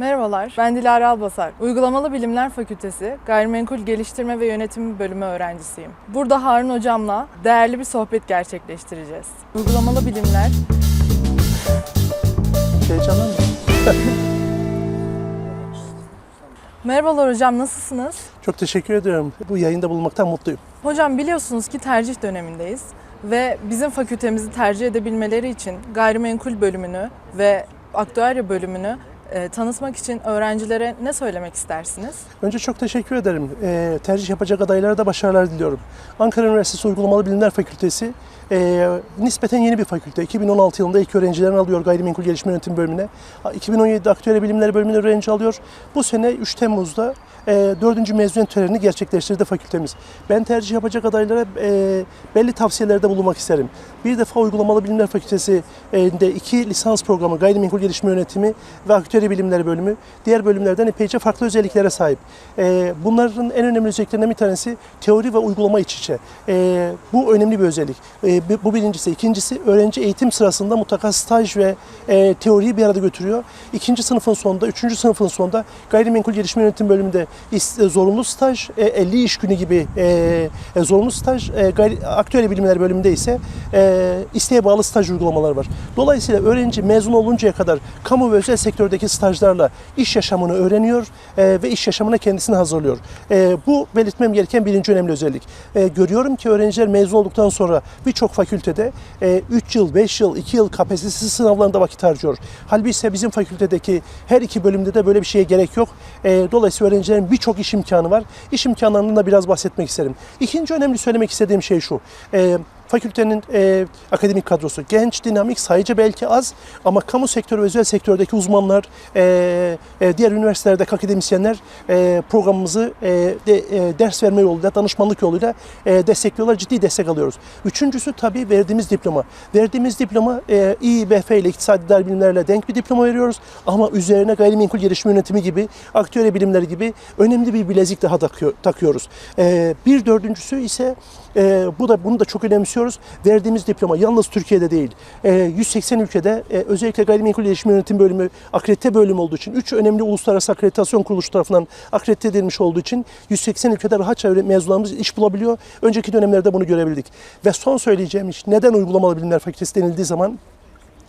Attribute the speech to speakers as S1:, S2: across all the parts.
S1: Merhabalar, ben Dilara Albasak. Uygulamalı Bilimler Fakültesi Gayrimenkul Geliştirme ve Yönetimi bölümü öğrencisiyim. Burada Harun Hocam'la değerli bir sohbet gerçekleştireceğiz. Uygulamalı Bilimler
S2: Heyecanlanma.
S1: Merhabalar hocam, nasılsınız?
S2: Çok teşekkür ediyorum. Bu yayında bulunmaktan mutluyum.
S1: Hocam biliyorsunuz ki tercih dönemindeyiz ve bizim fakültemizi tercih edebilmeleri için gayrimenkul bölümünü ve aktüarya bölümünü e, tanıtmak için öğrencilere ne söylemek istersiniz?
S2: Önce çok teşekkür ederim. Ee, tercih yapacak adaylara da başarılar diliyorum. Ankara Üniversitesi Uygulamalı Bilimler Fakültesi e, nispeten yeni bir fakülte. 2016 yılında ilk öğrencilerini alıyor gayrimenkul gelişme yönetim bölümüne. 2017'de aktüel bilimler bölümüne öğrenci alıyor. Bu sene 3 Temmuz'da e, 4. mezuniyet törenini gerçekleştirdi fakültemiz. Ben tercih yapacak adaylara e, belli tavsiyelerde bulunmak isterim. Bir defa Uygulamalı Bilimler Fakültesi'nde iki lisans programı gayrimenkul gelişme yönetimi ve aktüel bilimleri bölümü diğer bölümlerden epeyce farklı özelliklere sahip. E, bunların en önemli özelliklerinden bir tanesi teori ve uygulama iç içe. E, bu önemli bir özellik. E, bu birincisi. İkincisi öğrenci eğitim sırasında mutlaka staj ve e, teoriyi bir arada götürüyor. İkinci sınıfın sonunda, üçüncü sınıfın sonunda gayrimenkul gelişme yönetim bölümünde e, zorunlu staj, e, 50 iş günü gibi e, zorunlu staj, e, gayri, aktüel bilimler bölümünde ise isteğe bağlı staj uygulamaları var. Dolayısıyla öğrenci mezun oluncaya kadar kamu ve özel sektördeki stajlarla iş yaşamını öğreniyor e, ve iş yaşamına kendisini hazırlıyor. E, bu belirtmem gereken birinci önemli özellik. E, görüyorum ki öğrenciler mezun olduktan sonra birçok fakültede 3 yıl, 5 yıl, 2 yıl KPSS sınavlarında vakit harcıyor. Halbuki ise bizim fakültedeki her iki bölümde de böyle bir şeye gerek yok. E, dolayısıyla öğrencilerin birçok iş imkanı var. İş imkanlarından da biraz bahsetmek isterim. İkinci önemli söylemek istediğim şey şu. E, fakültenin e, akademik kadrosu genç, dinamik, sayıca belki az ama kamu sektörü ve özel sektördeki uzmanlar, e, e, diğer üniversitelerdeki akademisyenler e, programımızı e, de, e, ders verme yoluyla, danışmanlık yoluyla e, destekliyorlar, ciddi destek alıyoruz. Üçüncüsü tabii verdiğimiz diploma. Verdiğimiz diploma e, İİBF ile iktisadi idari bilimlerle denk bir diploma veriyoruz ama üzerine gayrimenkul gelişme yönetimi gibi, aktüel bilimleri gibi önemli bir bilezik daha takıyor, takıyoruz. E, bir dördüncüsü ise e, bu da bunu da çok önemsiyoruz. Verdiğimiz diploma yalnız Türkiye'de değil, e, 180 ülkede e, özellikle gayrimenkul gelişme yönetim bölümü akredite bölüm olduğu için, üç önemli uluslararası akreditasyon kuruluşu tarafından akredite edilmiş olduğu için 180 ülkede rahatça mezunlarımız iş bulabiliyor. Önceki dönemlerde bunu görebildik. Ve son söyleyeceğim iş, neden uygulamalı bilimler fakültesi denildiği zaman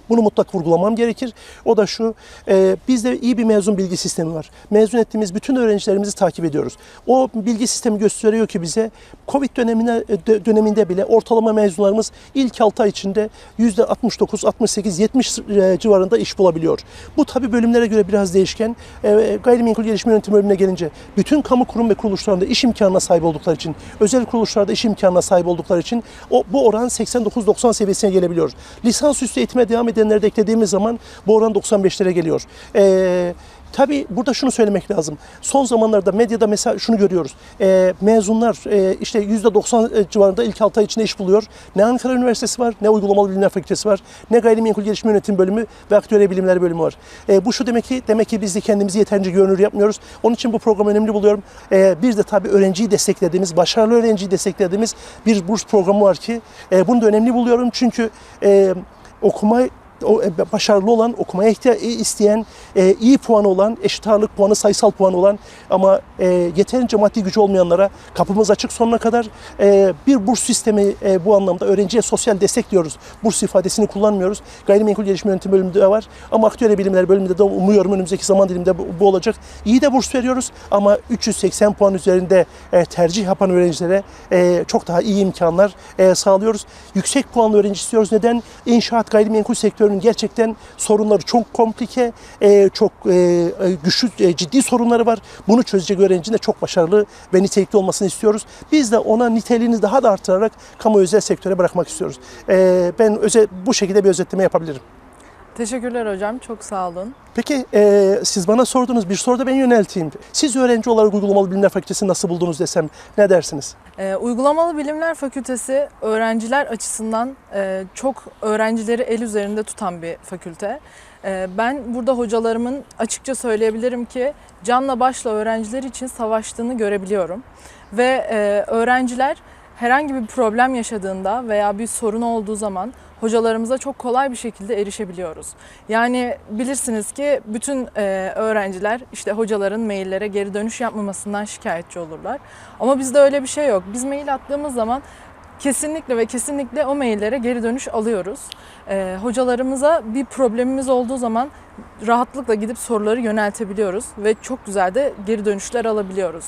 S2: bunu mutlak vurgulamam gerekir. O da şu, e, bizde iyi bir mezun bilgi sistemi var. Mezun ettiğimiz bütün öğrencilerimizi takip ediyoruz. O bilgi sistemi gösteriyor ki bize Covid dönemine, e, dö- döneminde bile ortalama mezunlarımız ilk 6 ay içinde %69, 68, 70 e, civarında iş bulabiliyor. Bu tabi bölümlere göre biraz değişken. E, gayrimenkul gelişme yönetimi bölümüne gelince bütün kamu kurum ve kuruluşlarında iş imkanına sahip oldukları için, özel kuruluşlarda iş imkanına sahip oldukları için o, bu oran 89-90 seviyesine gelebiliyor. Lisansüstü eğitime devam edenleri de eklediğimiz zaman bu oran 95'lere geliyor. Ee, Tabii burada şunu söylemek lazım. Son zamanlarda medyada mesela şunu görüyoruz. Ee, mezunlar e, işte %90 civarında ilk 6 ay içinde iş buluyor. Ne Ankara Üniversitesi var, ne Uygulamalı Bilimler Fakültesi var, ne Gayrimenkul Gelişme Yönetim Bölümü ve Aktüel Bilimler Bölümü var. Ee, bu şu demek ki, demek ki biz de kendimizi yeterince görünür yapmıyoruz. Onun için bu programı önemli buluyorum. Ee, bir de tabii öğrenciyi desteklediğimiz, başarılı öğrenciyi desteklediğimiz bir burs programı var ki e, bunu da önemli buluyorum. Çünkü e, okuma e, başarılı olan, okumaya isteyen, e, iyi puanı olan, eşit ağırlık puanı, sayısal puanı olan ama e, yeterince maddi gücü olmayanlara kapımız açık sonuna kadar bir burs sistemi bu anlamda öğrenciye sosyal destek diyoruz. Burs ifadesini kullanmıyoruz. Gayrimenkul gelişme yönetimi bölümünde de var ama aktüel bilimler bölümünde de umuyorum önümüzdeki zaman diliminde bu, olacak. İyi de burs veriyoruz ama 380 puan üzerinde tercih yapan öğrencilere çok daha iyi imkanlar sağlıyoruz. Yüksek puanlı öğrenci istiyoruz. Neden? İnşaat gayrimenkul sektörünün gerçekten sorunları çok komplike, e, çok e, e, güçlü, ciddi sorunları var. Bunu çözecek öğrencinin de çok başarılı ve nitelikli olmasını istiyoruz. Biz de ona niteliğini daha da artırarak kamu özel sektöre bırakmak istiyoruz. Ben özel, bu şekilde bir özetleme yapabilirim.
S1: Teşekkürler hocam, çok sağ olun.
S2: Peki e, siz bana sordunuz bir soru da ben yönelteyim. Siz öğrenci olarak Uygulamalı Bilimler Fakültesini nasıl buldunuz desem ne dersiniz?
S1: Ee, Uygulamalı Bilimler Fakültesi öğrenciler açısından e, çok öğrencileri el üzerinde tutan bir fakülte. Ee, ben burada hocalarımın açıkça söyleyebilirim ki canla başla öğrenciler için savaştığını görebiliyorum. Ve e, öğrenciler herhangi bir problem yaşadığında veya bir sorun olduğu zaman hocalarımıza çok kolay bir şekilde erişebiliyoruz. Yani bilirsiniz ki bütün e, öğrenciler işte hocaların maillere geri dönüş yapmamasından şikayetçi olurlar. Ama bizde öyle bir şey yok. Biz mail attığımız zaman kesinlikle ve kesinlikle o maillere geri dönüş alıyoruz. E, hocalarımıza bir problemimiz olduğu zaman rahatlıkla gidip soruları yöneltebiliyoruz ve çok güzel de geri dönüşler alabiliyoruz.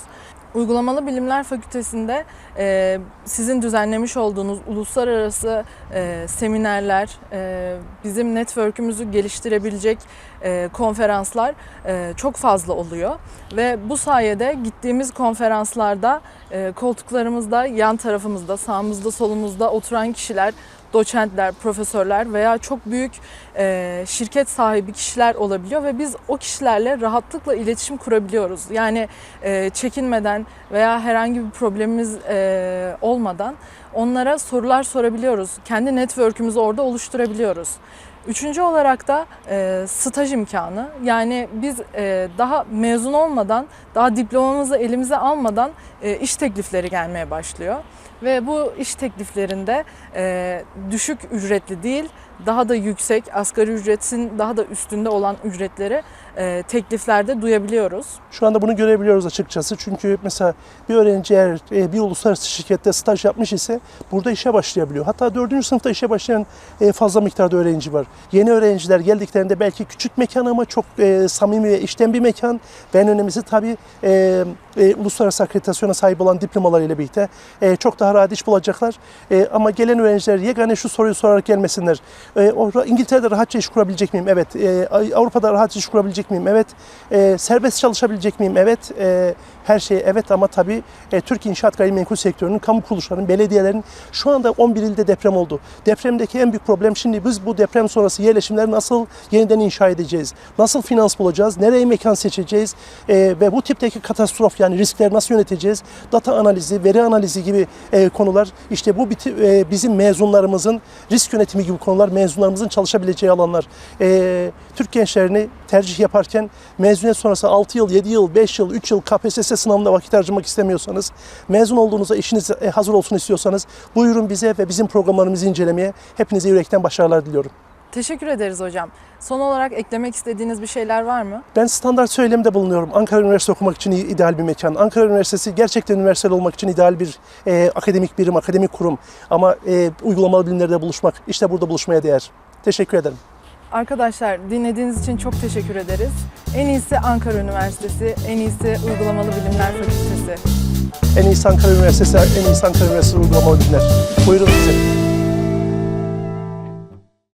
S1: Uygulamalı Bilimler Fakültesi'nde e, sizin düzenlemiş olduğunuz uluslararası e, seminerler, e, bizim network'ümüzü geliştirebilecek e, konferanslar e, çok fazla oluyor. Ve bu sayede gittiğimiz konferanslarda e, koltuklarımızda, yan tarafımızda, sağımızda, solumuzda oturan kişiler, doçentler, profesörler veya çok büyük e, şirket sahibi kişiler olabiliyor ve biz o kişilerle rahatlıkla iletişim kurabiliyoruz. Yani e, çekinmeden veya herhangi bir problemimiz e, olmadan onlara sorular sorabiliyoruz. Kendi network'ümüzü orada oluşturabiliyoruz. Üçüncü olarak da e, staj imkanı. Yani biz e, daha mezun olmadan, daha diplomamızı elimize almadan iş teklifleri gelmeye başlıyor. Ve bu iş tekliflerinde e, düşük ücretli değil, daha da yüksek, asgari ücretin daha da üstünde olan ücretleri e, tekliflerde duyabiliyoruz.
S2: Şu anda bunu görebiliyoruz açıkçası. Çünkü mesela bir öğrenci eğer e, bir uluslararası şirkette staj yapmış ise burada işe başlayabiliyor. Hatta dördüncü sınıfta işe başlayan e, fazla miktarda öğrenci var. Yeni öğrenciler geldiklerinde belki küçük mekan ama çok e, samimi ve işten bir mekan. Ve en önemlisi tabii e, uluslararası akreditasyona sahip olan diplomalarıyla birlikte e, çok daha rahat iş bulacaklar. E, ama gelen öğrenciler yegane şu soruyu sorarak gelmesinler. E, İngiltere'de rahatça iş kurabilecek miyim? Evet. E, Avrupa'da rahatça iş kurabilecek miyim? Evet. E, serbest çalışabilecek miyim? Evet. E, her şey evet ama tabii e, Türk İnşaat Gayrimenkul sektörünün, kamu kuruluşlarının, belediyelerin şu anda 11 ilde deprem oldu. Depremdeki en büyük problem şimdi biz bu deprem sonrası yerleşimleri nasıl yeniden inşa edeceğiz? Nasıl finans bulacağız? Nereye mekan seçeceğiz? E, ve bu tipteki katastrof yani riskleri nasıl yöneteceğiz? Data analizi, veri analizi gibi e, konular işte bu biti, e, bizim mezunlarımızın risk yönetimi gibi konular mezunlarımızın çalışabileceği alanlar. E, Türk gençlerini tercih yaparken mezuniyet sonrası 6 yıl, 7 yıl, 5 yıl, 3 yıl KPSS sınavında vakit harcamak istemiyorsanız, mezun olduğunuzda işiniz e, hazır olsun istiyorsanız buyurun bize ve bizim programlarımızı incelemeye. Hepinize yürekten başarılar diliyorum.
S1: Teşekkür ederiz hocam. Son olarak eklemek istediğiniz bir şeyler var mı?
S2: Ben standart söylemde bulunuyorum. Ankara Üniversitesi okumak için ideal bir mekan. Ankara Üniversitesi gerçekten üniversiteli olmak için ideal bir e, akademik birim, akademik kurum. Ama e, uygulamalı bilimlerde buluşmak, işte burada buluşmaya değer. Teşekkür ederim.
S1: Arkadaşlar dinlediğiniz için çok teşekkür ederiz. En iyisi Ankara Üniversitesi, en iyisi Uygulamalı Bilimler Fakültesi.
S2: En iyisi Ankara Üniversitesi, en iyisi Ankara Üniversitesi uygulamalı bilimler. Buyurun bize.